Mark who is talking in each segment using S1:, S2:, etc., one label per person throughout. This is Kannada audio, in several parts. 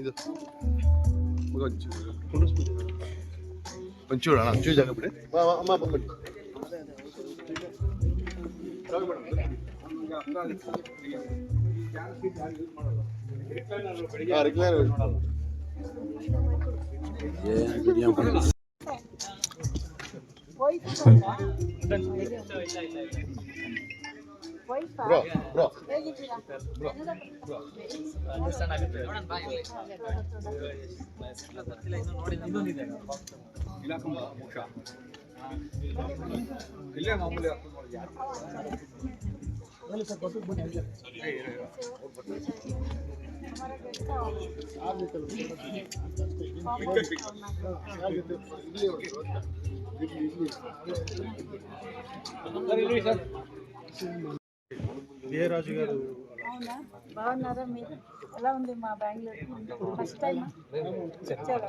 S1: ಇದು. ಮಗ ಒಂಚೂರು ಒಂಚೂರು ಅಣ್ಣ ಒಂಚೂರು ಜಾಗ ಬಿಡಿ. ಬಾ, ಬಾ, ಅಮ್ಮ ಬಂದ್ಬಿಡಿ. ಹಾ, regular use ಮಾಡೋದು. ಬ್ರೋ ಬ್ರೋ
S2: ಇಲ್ಲೇ ಮಾಮೂಲಿ
S3: విజయరాజు గారు.
S4: అవునా? బాగున్నారా మీరు? ఎలా ఉంది మా బెంగళూరు? ఫస్ట్ టైం వచ్చారా?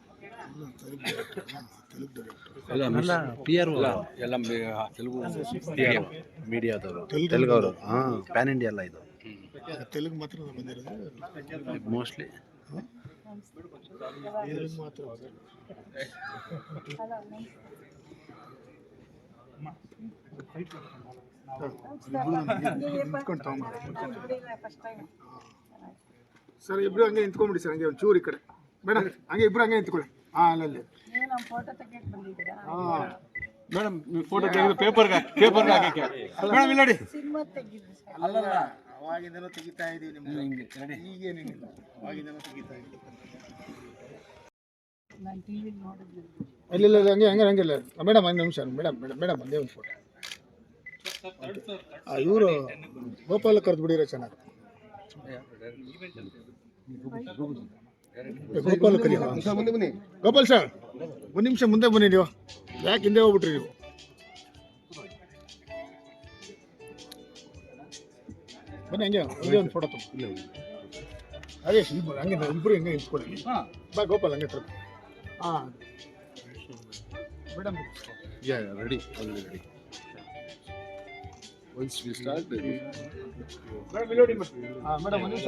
S5: ಎಲ್ಲ ತೆಲುಗು ಮೀಡಿಯಾದವರು. ತೆಲುಗವರು. ಹಾಂ ಪ್ಯಾನ್ ಇಂಡಿಯಾ ಅಲ್ಲ ಇದು.
S3: ತೆಲುಗು ಮಾತ್ರ ಬಂದಿರೋದು?
S5: ಮೋಸ್ಟ್ಲಿ
S4: ಮಾತ್ರ
S2: ಸರ್ ಇಬ್ರು ಹಂಗೆ ನಿಂತ್ಕೊಂಡ್ಬಿಡಿ ಸರ್ ಹಂಗೆ ಒಂಚೂರು ಈ ಕಡೆ. ಮೇಡಮ್ ಹಂಗೆ ಇಬ್ರು ಹಂಗೆ ನಿಂತ್ಕೊಳ್ಳಿ. ಹಾಂ ಅಲ್ಲಲ್ಲಿ. ಮೇಡಮ್ ಫೋಟೋ ತೆಗೆದು ಪೇಪರ್ಗೆ ಪೇಪರ್ಗೆ ಹಾಕಕ್ಕೆ ಮೇಡಮ್ ಇಲ್ಲಿ ನೋಡಿ.
S4: ಸಿನಿಮಾ ತೆಗಿದ್ರಿ ಸರ್.
S2: ಅಲ್ಲಲ್ಲ ಅವಾಗಿಂದನೂ ತೆಗಿತಾ ಇದೀವಿ ನಿಮ್ಗೆ. ಈಗೇನೇನಿಲ್ಲ ಅವಾಗಿಂದನೂ ತೆಗಿತಾ ಇದೀವಿ ಇಲ್ಲ ಇಲ್ಲ ಹಂಗೆ ಹಂಗೆ ಹಂಗಿಲ್ಲ ಮೇಡಮ್ ಒಂದು ನಿಮಿಷ ಮೇಡಮ್ ಮೇಡಮ್ ಮೇಡಮ್ ಒಂದೇ ಒಂದು ಫೋಟೋ ಇವರು ಗೋಪಾಲ ಕರೆದು ಬಿಡಿರೋ ಚೆನ್ನಾಗಿ. ಗೋಪಾಲ ಕರಿ
S1: ಮುಂದೆ ಬನ್ನಿ.
S2: ಗೋಪಾಲ್ ಸರ್ ಒಂದು ನಿಮಿಷ ಮುಂದೆ ಬನ್ನಿ ನೀವು. ಯಾಕೆ ಹಿಂದೆ ಹೋಗ್ಬಿಟ್ರಿ ನೀವು? ಬನ್ನಿ ಹಂಗೆ ಒಂದೇ ಒಂದು ಫೋಟೋ ತುಂಬ ಅದೇ ಇಬ್ಬರು ಹಂಗೆ ಇಬ್ಬರು ಹಿಂಗೆ ನಿಂತ್ಕೊಳ್ಳಿ. ಬಾ ಗೋಪಾಲ್ ಹಂಗೆ ಹಾ ಹಾಂ. Madam.
S1: Yeah ready already ready once we start
S2: madam ಇಲ್ಲಿ ಮೇಡಮ್ ಒಂದು ನಿಮಿಷ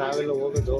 S3: ನಾವೆಲ್ಲ ಹೋಗೋದು